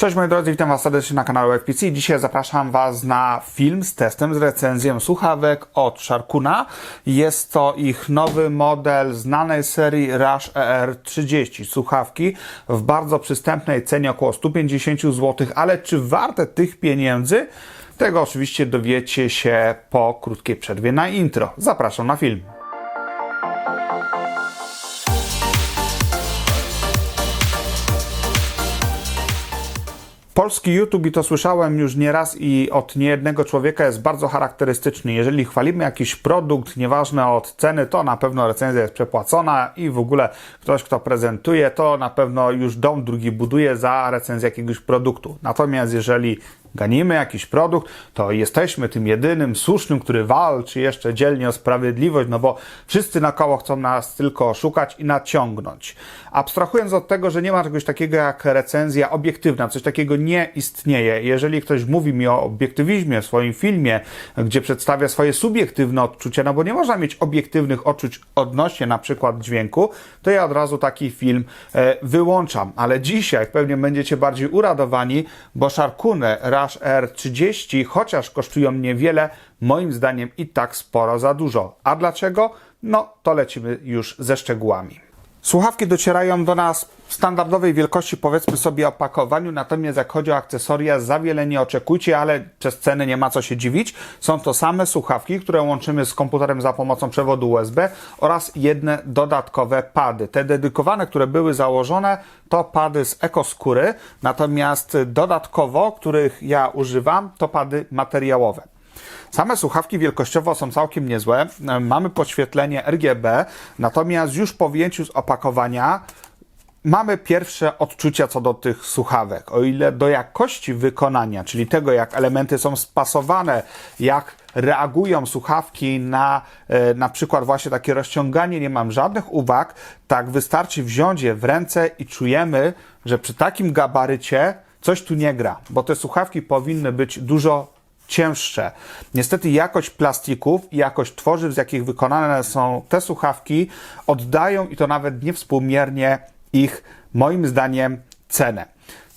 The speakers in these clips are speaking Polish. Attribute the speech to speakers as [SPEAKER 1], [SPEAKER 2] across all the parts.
[SPEAKER 1] Cześć moi drodzy, witam Was serdecznie na kanale FPC. Dzisiaj zapraszam Was na film z testem, z recenzją słuchawek od Sharkuna. Jest to ich nowy model znanej serii Rush ER30. Słuchawki w bardzo przystępnej cenie około 150 zł, ale czy warte tych pieniędzy? Tego oczywiście dowiecie się po krótkiej przerwie na intro. Zapraszam na film. Polski YouTube, i to słyszałem już nieraz i od niejednego człowieka, jest bardzo charakterystyczny. Jeżeli chwalimy jakiś produkt, nieważne od ceny, to na pewno recenzja jest przepłacona i w ogóle ktoś, kto prezentuje, to na pewno już dom drugi buduje za recenzję jakiegoś produktu. Natomiast jeżeli ganimy jakiś produkt, to jesteśmy tym jedynym słusznym, który walczy jeszcze dzielnie o sprawiedliwość, no bo wszyscy naokoło chcą nas tylko szukać i naciągnąć. Abstrahując od tego, że nie ma czegoś takiego jak recenzja obiektywna, coś takiego nie istnieje. Jeżeli ktoś mówi mi o obiektywizmie w swoim filmie, gdzie przedstawia swoje subiektywne odczucia, no bo nie można mieć obiektywnych odczuć odnośnie na przykład dźwięku, to ja od razu taki film e, wyłączam. Ale dzisiaj pewnie będziecie bardziej uradowani, bo Sharkune Rush R30, chociaż kosztują niewiele, moim zdaniem i tak sporo za dużo. A dlaczego? No to lecimy już ze szczegółami. Słuchawki docierają do nas w standardowej wielkości, powiedzmy sobie opakowaniu, natomiast jak chodzi o akcesoria, za wiele nie oczekujcie, ale przez ceny nie ma co się dziwić. Są to same słuchawki, które łączymy z komputerem za pomocą przewodu USB oraz jedne dodatkowe pady. Te dedykowane, które były założone, to pady z ekoskóry, natomiast dodatkowo, których ja używam, to pady materiałowe. Same słuchawki wielkościowo są całkiem niezłe. Mamy podświetlenie RGB, natomiast już po wyjęciu z opakowania mamy pierwsze odczucia co do tych słuchawek. O ile do jakości wykonania, czyli tego, jak elementy są spasowane, jak reagują słuchawki na e, na przykład właśnie takie rozciąganie, nie mam żadnych uwag, tak wystarczy wziąć je w ręce i czujemy, że przy takim gabarycie coś tu nie gra, bo te słuchawki powinny być dużo cięższe. Niestety jakość plastików i jakość tworzyw, z jakich wykonane są te słuchawki, oddają i to nawet niewspółmiernie ich, moim zdaniem, cenę.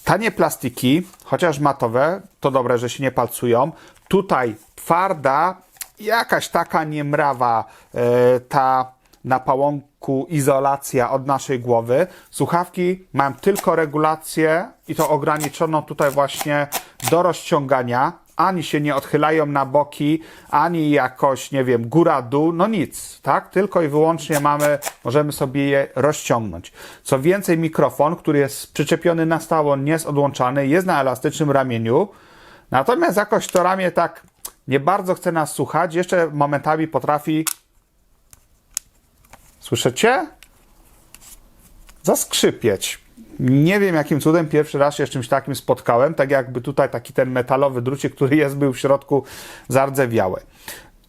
[SPEAKER 1] Tanie plastiki, chociaż matowe, to dobre, że się nie palcują. Tutaj twarda, jakaś taka niemrawa, yy, ta na pałąku izolacja od naszej głowy. Słuchawki mają tylko regulację i to ograniczoną tutaj właśnie do rozciągania ani się nie odchylają na boki, ani jakoś, nie wiem, góra-dół, no nic, tak? Tylko i wyłącznie mamy, możemy sobie je rozciągnąć. Co więcej, mikrofon, który jest przyczepiony na stałe, nie jest odłączany, jest na elastycznym ramieniu, natomiast jakoś to ramię tak nie bardzo chce nas słuchać, jeszcze momentami potrafi Słyszycie? Zaskrzypieć. Nie wiem jakim cudem pierwszy raz się z czymś takim spotkałem, tak jakby tutaj taki ten metalowy drucik, który jest, był w środku zardzewiały.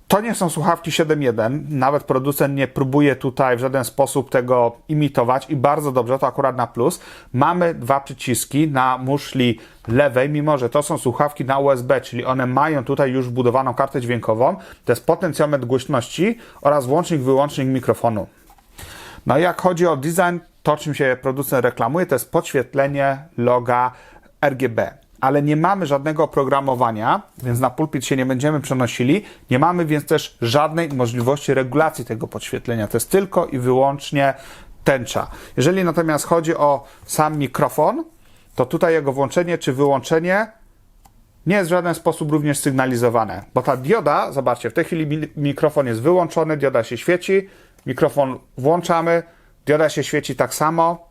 [SPEAKER 1] To nie są słuchawki 7.1, nawet producent nie próbuje tutaj w żaden sposób tego imitować i bardzo dobrze, to akurat na plus. Mamy dwa przyciski na muszli lewej, mimo że to są słuchawki na USB, czyli one mają tutaj już wbudowaną kartę dźwiękową, to jest potencjometr głośności oraz włącznik, wyłącznik mikrofonu. No i jak chodzi o design, to czym się producent reklamuje, to jest podświetlenie loga RGB. Ale nie mamy żadnego oprogramowania, więc na pulpit się nie będziemy przenosili. Nie mamy więc też żadnej możliwości regulacji tego podświetlenia. To jest tylko i wyłącznie tęcza. Jeżeli natomiast chodzi o sam mikrofon, to tutaj jego włączenie czy wyłączenie nie jest w żaden sposób również sygnalizowane, bo ta dioda, zobaczcie, w tej chwili mikrofon jest wyłączony, dioda się świeci, mikrofon włączamy, dioda się świeci tak samo.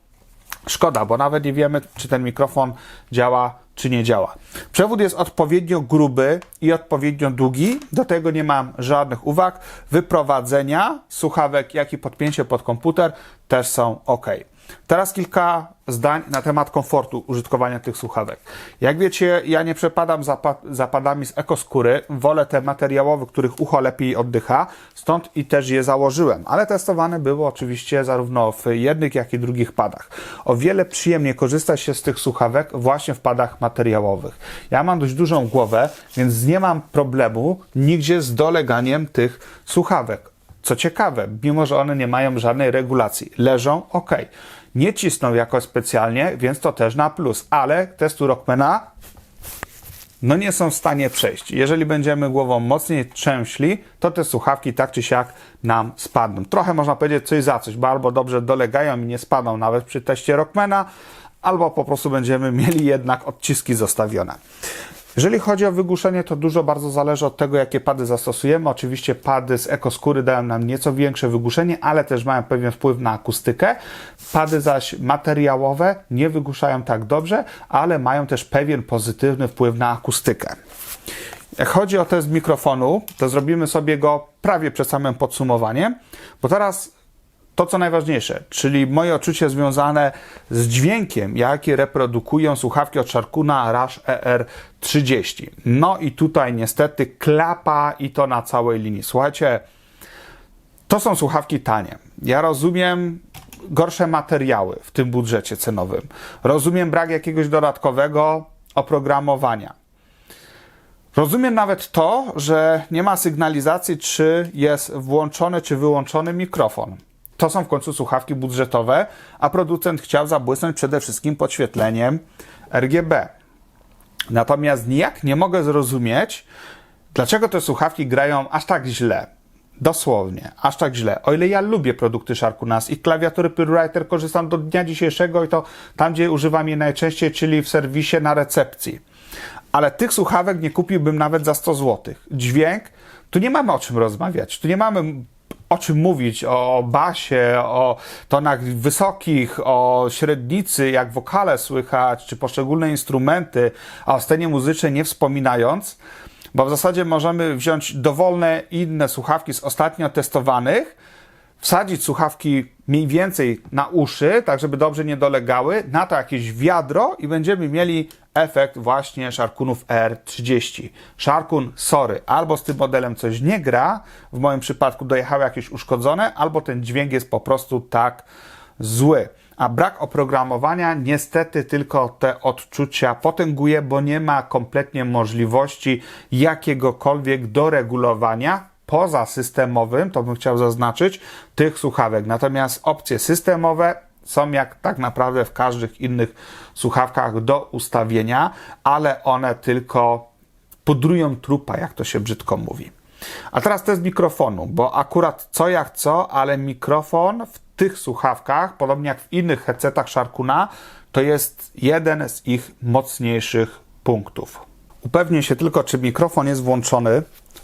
[SPEAKER 1] Szkoda, bo nawet nie wiemy, czy ten mikrofon działa, czy nie działa. Przewód jest odpowiednio gruby i odpowiednio długi, do tego nie mam żadnych uwag. Wyprowadzenia słuchawek, jak i podpięcie pod komputer też są ok. Teraz kilka zdań na temat komfortu użytkowania tych słuchawek. Jak wiecie, ja nie przepadam za zapadami z ekoskóry, wolę te materiałowe, których ucho lepiej oddycha, stąd i też je założyłem, ale testowane było oczywiście zarówno w jednych, jak i drugich padach. O wiele przyjemniej korzysta się z tych słuchawek właśnie w padach materiałowych. Ja mam dość dużą głowę, więc nie mam problemu nigdzie z doleganiem tych słuchawek. Co ciekawe, mimo że one nie mają żadnej regulacji, leżą ok. nie cisną jakoś specjalnie, więc to też na plus. Ale testu Rockmana no nie są w stanie przejść. Jeżeli będziemy głową mocniej trzęśli, to te słuchawki tak czy siak nam spadną. Trochę można powiedzieć coś za coś, bo albo dobrze dolegają i nie spadną nawet przy teście Rockmana, albo po prostu będziemy mieli jednak odciski zostawione. Jeżeli chodzi o wygłuszenie, to dużo bardzo zależy od tego, jakie pady zastosujemy. Oczywiście pady z ekoskóry dają nam nieco większe wygłuszenie, ale też mają pewien wpływ na akustykę. Pady zaś materiałowe nie wygłuszają tak dobrze, ale mają też pewien pozytywny wpływ na akustykę. Jak chodzi o test mikrofonu, to zrobimy sobie go prawie przed samym podsumowaniem, bo teraz to, co najważniejsze, czyli moje odczucie związane z dźwiękiem, jakie reprodukują słuchawki od Sharkuna Rush ER30. No i tutaj niestety klapa i to na całej linii. Słuchajcie, to są słuchawki tanie. Ja rozumiem gorsze materiały w tym budżecie cenowym. Rozumiem brak jakiegoś dodatkowego oprogramowania. Rozumiem nawet to, że nie ma sygnalizacji, czy jest włączony, czy wyłączony mikrofon. To są w końcu słuchawki budżetowe, a producent chciał zabłysnąć przede wszystkim podświetleniem RGB. Natomiast nijak nie mogę zrozumieć, dlaczego te słuchawki grają aż tak źle. Dosłownie, aż tak źle. O ile ja lubię produkty Sharkunas i klawiatury Purewriter korzystam do dnia dzisiejszego i to tam, gdzie używam je najczęściej, czyli w serwisie na recepcji. Ale tych słuchawek nie kupiłbym nawet za 100 zł. Dźwięk, tu nie mamy o czym rozmawiać. Tu nie mamy o czym mówić, o basie, o tonach wysokich, o średnicy, jak wokale słychać, czy poszczególne instrumenty, a o scenie muzycznej nie wspominając, bo w zasadzie możemy wziąć dowolne inne słuchawki z ostatnio testowanych, wsadzić słuchawki mniej więcej na uszy, tak żeby dobrze nie dolegały, na to jakieś wiadro i będziemy mieli efekt właśnie Sharkunów R30. Sharkun, sorry, albo z tym modelem coś nie gra, w moim przypadku dojechały jakieś uszkodzone, albo ten dźwięk jest po prostu tak zły. A brak oprogramowania niestety tylko te odczucia potęguje, bo nie ma kompletnie możliwości jakiegokolwiek doregulowania poza systemowym, to bym chciał zaznaczyć, tych słuchawek. Natomiast opcje systemowe są jak tak naprawdę w każdych innych słuchawkach do ustawienia, ale one tylko pudrują trupa, jak to się brzydko mówi. A teraz test mikrofonu, bo akurat co jak co, ale mikrofon w tych słuchawkach, podobnie jak w innych headsetach Sharkuna, to jest jeden z ich mocniejszych punktów. Upewnię się tylko, czy mikrofon jest włączony,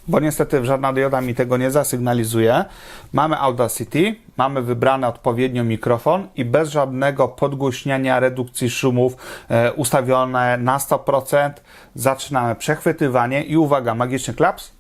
[SPEAKER 1] bo niestety żadna dioda mi tego nie zasygnalizuje. Mamy Audacity, mamy wybrany odpowiednio mikrofon i bez żadnego podgłośniania, redukcji szumów e, ustawione na 100%. Zaczynamy przechwytywanie i uwaga, magiczny klaps.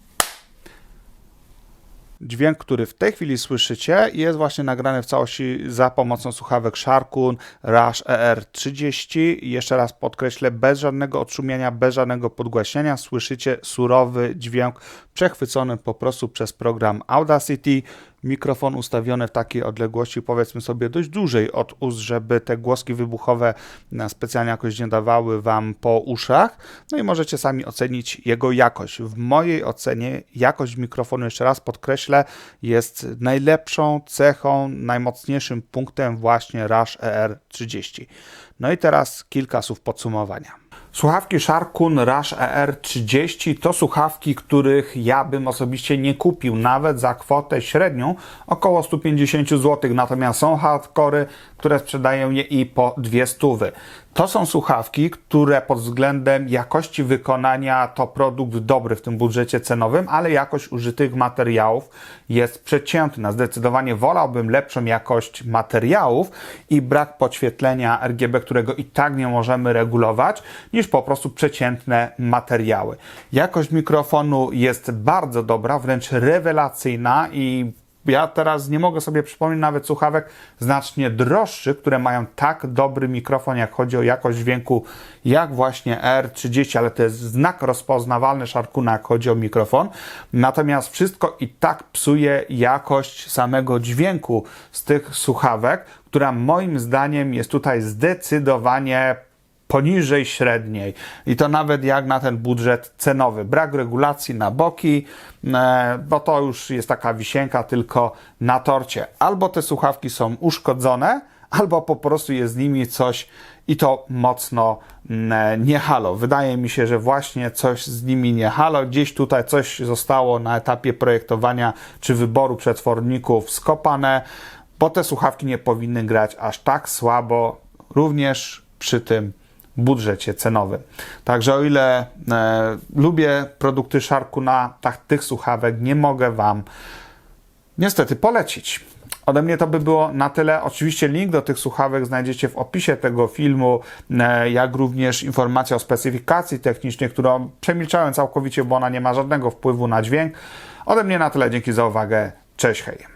[SPEAKER 1] Dźwięk, który w tej chwili słyszycie, jest właśnie nagrany w całości za pomocą słuchawek Sharkun Rush ER30. I jeszcze raz podkreślę, bez żadnego odszumienia, bez żadnego podgłaśniania słyszycie surowy dźwięk przechwycony po prostu przez program Audacity mikrofon ustawiony w takiej odległości, powiedzmy sobie, dość dużej od ust, żeby te głoski wybuchowe e, specjalnie jakoś nie dawały Wam po uszach. No i możecie sami ocenić jego jakość. W mojej ocenie jakość mikrofonu, jeszcze raz podkreślę, jest najlepszą cechą, najmocniejszym punktem właśnie Rush ER30. No i teraz kilka słów podsumowania. Słuchawki Sharkun Rush ER30 to słuchawki, których ja bym osobiście nie kupił, nawet za kwotę średnią około 150 zł. Natomiast są hardcory, które sprzedają je i po dwie stówy. To są słuchawki, które pod względem jakości wykonania to produkt dobry w tym budżecie cenowym, ale jakość użytych materiałów jest przeciętna. Zdecydowanie wolałbym lepszą jakość materiałów i brak podświetlenia RGB, którego i tak nie możemy regulować, niż po prostu przeciętne materiały. Jakość mikrofonu jest bardzo dobra, wręcz rewelacyjna i ja teraz nie mogę sobie przypomnieć nawet słuchawek znacznie droższych, które mają tak dobry mikrofon, jak chodzi o jakość dźwięku, jak właśnie R30, ale to jest znak rozpoznawalny Sharkuna, jak chodzi o mikrofon. Natomiast wszystko i tak psuje jakość samego dźwięku z tych słuchawek, która moim zdaniem jest tutaj zdecydowanie poniżej średniej. I to nawet jak na ten budżet cenowy. Brak regulacji na boki, e, bo to już jest taka wisienka tylko na torcie. Albo te słuchawki są uszkodzone, albo po prostu jest z nimi coś i to mocno mm, nie halo. Wydaje mi się, że właśnie coś z nimi nie halo. Gdzieś tutaj coś zostało na etapie projektowania czy wyboru przetworników skopane, bo te słuchawki nie powinny grać aż tak słabo, również przy tym budżecie cenowym. Także o ile e, lubię produkty Sharkuna, tak tych słuchawek nie mogę Wam niestety polecić. Ode mnie to by było na tyle. Oczywiście link do tych słuchawek znajdziecie w opisie tego filmu, e, jak również informacja o specyfikacji technicznej, którą przemilczałem całkowicie, bo ona nie ma żadnego wpływu na dźwięk. Ode mnie na tyle. Dzięki za uwagę. Cześć, hej.